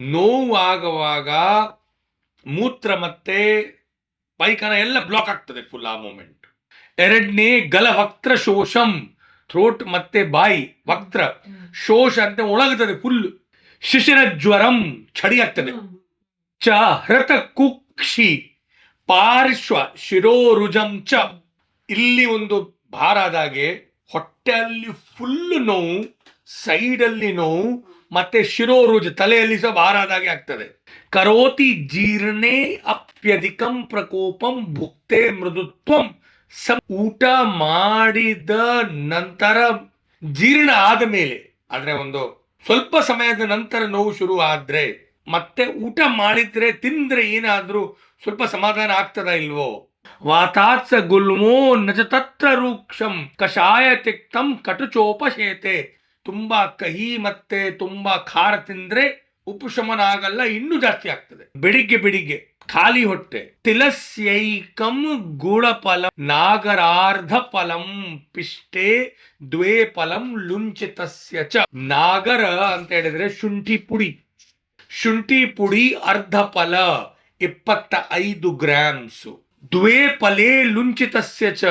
ನೋವು ಆಗುವಾಗ ಮೂತ್ರ ಮತ್ತೆ ಪೈಖಾನ ಎಲ್ಲ ಬ್ಲಾಕ್ ಆಗ್ತದೆ ಫುಲ್ ಆ ಮೂಮೆಂಟ್ ಎರಡನೇ ಗಲ ವಕ್ತ್ರ ಶೋಷಂ ಥ್ರೋಟ್ ಮತ್ತೆ ಬಾಯಿ ವಕ್ತ್ರ ಶೋಷ ಅಂತ ಒಳಗುತ್ತದೆ ಫುಲ್ ಶಿಶಿರ ಜ್ವರಂ ಚಡಿ ಆಗ್ತದೆ. ಚ ಹೃತ ಕುಕ್ಷಿ ಪಾರ್ಶ್ವ ಶಿರೋರುಜಂ ಚ. ಇಲ್ಲಿ ಒಂದು ಭಾರ ಆದಾಗೆ ಹೊಟ್ಟೆಯಲ್ಲಿ ಫುಲ್ ನೋವು ಸೈಡಲ್ಲಿ ನೋವು, ಮತ್ತೆ ಶಿರೋರುಜ ತಲೆಯಲ್ಲಿ ಸಹ ಭಾರ ಆದಾಗೆ ಆಗ್ತದೆ. ಕರೋತಿ ಜೀರ್ಣೆ ಅಪ್ಯಧಿಕಂ ಪ್ರಕೋಪಂ ಭುಕ್ತೆ ಮೃದುತ್ವಂ. ಸ ಊಟ ಮಾಡಿದ ನಂತರ ಜೀರ್ಣ ಆದ ಮೇಲೆ, ಆದ್ರೆ ಒಂದು ಸ್ವಲ್ಪ ಸಮಯದ ನಂತರ ನೋವು ಶುರು ಆದ್ರೆ, ಮತ್ತೆ ಊಟ ಮಾಡಿದ್ರೆ, ತಿಂದ್ರೆ ಏನಾದ್ರೂ ಸ್ವಲ್ಪ ಸಮಾಧಾನ ಆಗ್ತದ ಇಲ್ವೋ? ವಾತಾತ್ಸ ಗುಲ್ಮೋ ನಜ ತತ್ರ ರೂಕ್ಷಂ ಕಷಾಯ ತಿಕ್ತಂ ಕಟುಚೋಪಶೇತೆ. ತುಂಬಾ ಕಹಿ ಮತ್ತೆ ತುಂಬಾ ಖಾರ ತಿಂದ್ರೆ ಉಪಶಮನ ಆಗಲ್ಲ ಇನ್ನೂ ಜಾಸ್ತಿ ಆಗ್ತದೆ. ಬೆಳಿಗ್ಗೆ ಬೆಳಿಗ್ಗೆ ಖಾಲಿ ಹೊಟ್ಟೆ, ತಿಲಸ್ಯೈಕಂ ಗುಳಫಲ ನಾಗರಾರ್ಧ ಫಲಂ ಪಿಷ್ಟೆ ದ್ವೇ ಫಲಂ ಲುಂಚಿತಸ್ಯ ಚ. ನಾಗರ ಅಂತ ಹೇಳಿದ್ರೆ ಶುಂಠಿ ಪುಡಿ. ಶುಂಠಿ ಪುಡಿ ಅರ್ಧ ಫಲ ಇಪ್ಪತ್ತ ಐದು ಗ್ರಾಮ್ಸ್. ದ್ವೇ ಫಲೇ ಲುಂಚಿತಸ್ಯ ಚ.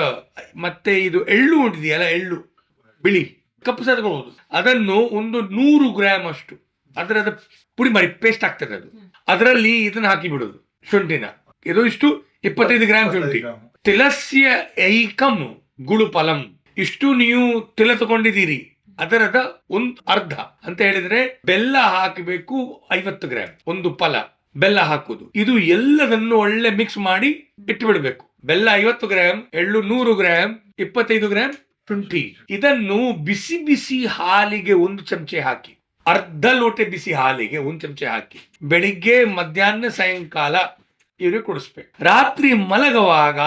ಮತ್ತೆ ಇದು ಎಳ್ಳು ಉಂಟಿದೆಯಲ್ಲ ಎಳ್ಳು, ಬಿಳಿ. ಕಪ್ಪು ಸತ್ಕೊಳ್ಬಹುದು ಅದನ್ನು ಒಂದು ನೂರು ಗ್ರಾಮ್ ಅಷ್ಟು. ಅದರದ ಪುಡಿ ಮಾಡಿ ಪೇಸ್ಟ್ ಆಗ್ತದೆ ಅದು. ಅದರಲ್ಲಿ ಇದನ್ನ ಹಾಕಿ ಬಿಡೋದು ಶುಂಠಿನ. ಇದು ಇಷ್ಟು ಇಪ್ಪತ್ತೈದು ಗ್ರಾಮ್ ಶುಂಠಿ. ತಿಲಸ್ಯ ಐಕಂ ಗುಳು ಫಲಂ ಇಷ್ಟು ನೀವು ತಿಲ ತಗೊಂಡಿದ್ದೀರಿ. ಅದರದ ಒಂದು ಅರ್ಧ ಅಂತ ಹೇಳಿದ್ರೆ ಬೆಲ್ಲ ಹಾಕಬೇಕು ಐವತ್ತು ಗ್ರಾಮ್. ಒಂದು ಫಲ ಬೆಲ್ಲ ಹಾಕುದು. ಇದು ಎಲ್ಲದನ್ನು ಒಳ್ಳೆ ಮಿಕ್ಸ್ ಮಾಡಿ ಇಟ್ಟು ಬಿಡಬೇಕು ಬೆಲ್ಲ ಐವತ್ತು ಗ್ರಾಮ್ ಎಳ್ಳು ನೂರು ಗ್ರಾಮ್ ಇಪ್ಪತ್ತೈದು ಗ್ರಾಮ್ ಶುಂಠಿ ಇದನ್ನು ಬಿಸಿ ಬಿಸಿ ಹಾಲಿಗೆ ಒಂದು ಚಮಚೆ ಹಾಕಿ. ಅರ್ಧ ಲೋಟೆ ಬಿಸಿ ಹಾಲಿಗೆ ಒಂದು ಚಮಚೆ ಹಾಕಿ. ಬೆಳಿಗ್ಗೆ, ಮಧ್ಯಾಹ್ನ, ಸಾಯಂಕಾಲ ಇವ್ರಿಗೆ ಕುಡಿಸ್ಬೇಕು. ರಾತ್ರಿ ಮಲಗುವಾಗ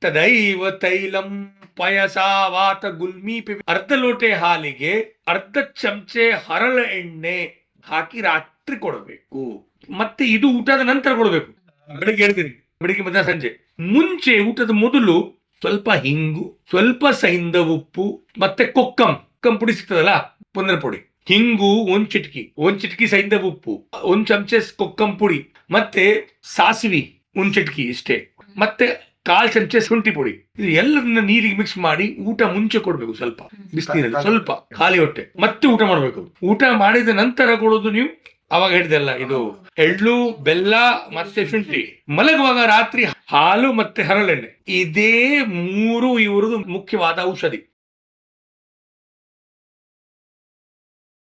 ತದೈವ ತೈಲಂ ಪಯಸ, ವಾತ, ಗುಲ್ಮಿ ಅರ್ಧ ಲೋಟೆ ಹಾಲಿಗೆ ಅರ್ಧ ಚಮಚೆ ಹರಳ ಎಣ್ಣೆ ಹಾಕಿ ರಾತ್ರಿ ಕೊಡಬೇಕು. ಮತ್ತೆ ಇದು ಊಟದ ನಂತರ ಕೊಡಬೇಕು. ಬೆಳಿಗ್ಗೆ ಹೇಳ್ತೀನಿ. ಬೆಳಿಗ್ಗೆ ಮಧ್ಯಾಹ್ನ, ಸಂಜೆ. ಮುಂಚೆ ಊಟದ ಮೊದಲು ಸ್ವಲ್ಪ ಹಿಂಗು ಸ್ವಲ್ಪ ಸಹಿಂದ ಉಪ್ಪು ಮತ್ತೆ ಕೊಕ್ಕಂ. ಕೊಕ್ಕಂ ಪುಡಿ ಸಿಗ್ತದಲ್ಲ ಪುನರ್ ಪುಡಿ. ಹಿಂಗು ಒಂದ್ ಚಿಟಕಿ. ಒಂದ್ ಚಿಟಕಿ ಸಹಿಂದ ಉಪ್ಪು. ಒಂದ್ ಚಮಚ ಕೊಕ್ಕಂ ಪುಡಿ. ಮತ್ತೆ ಸಾಸಿವಿ ಒಂದ್ ಚಿಟಕಿ ಇಷ್ಟೇ. ಮತ್ತೆ ಕಾಲ್ ಚಮಚ ಶುಂಠಿ ಪುಡಿ. ಇದು ಎಲ್ಲದನ್ನ ನೀರಿಗೆ ಮಿಕ್ಸ್ ಮಾಡಿ ಊಟ ಮುಂಚೆ ಕೊಡ್ಬೇಕು ಸ್ವಲ್ಪ. ಬಿಸಿನೀರಲ್ಲಿ ಸ್ವಲ್ಪ ಖಾಲಿ ಹೊಟ್ಟೆ. ಮತ್ತೆ ಊಟ ಮಾಡ್ಬೇಕು. ಊಟ ಮಾಡಿದ ನಂತರ ಕೊಡೋದು ನೀವು ಅವಾಗ ಹೇಳಿದೆಲ್ಲ ಇದು ಎಳ್ಳು, ಬೆಲ್ಲ ಮತ್ತೆ ಶುಂಠಿ. ಮಲಗುವಾಗ ರಾತ್ರಿ ಹಾಲು ಮತ್ತೆ ಹರಳೆಣ್ಣೆ. ಇದೇ ಮೂರು ಇವರದು ಮುಖ್ಯವಾದ ಔಷಧಿ.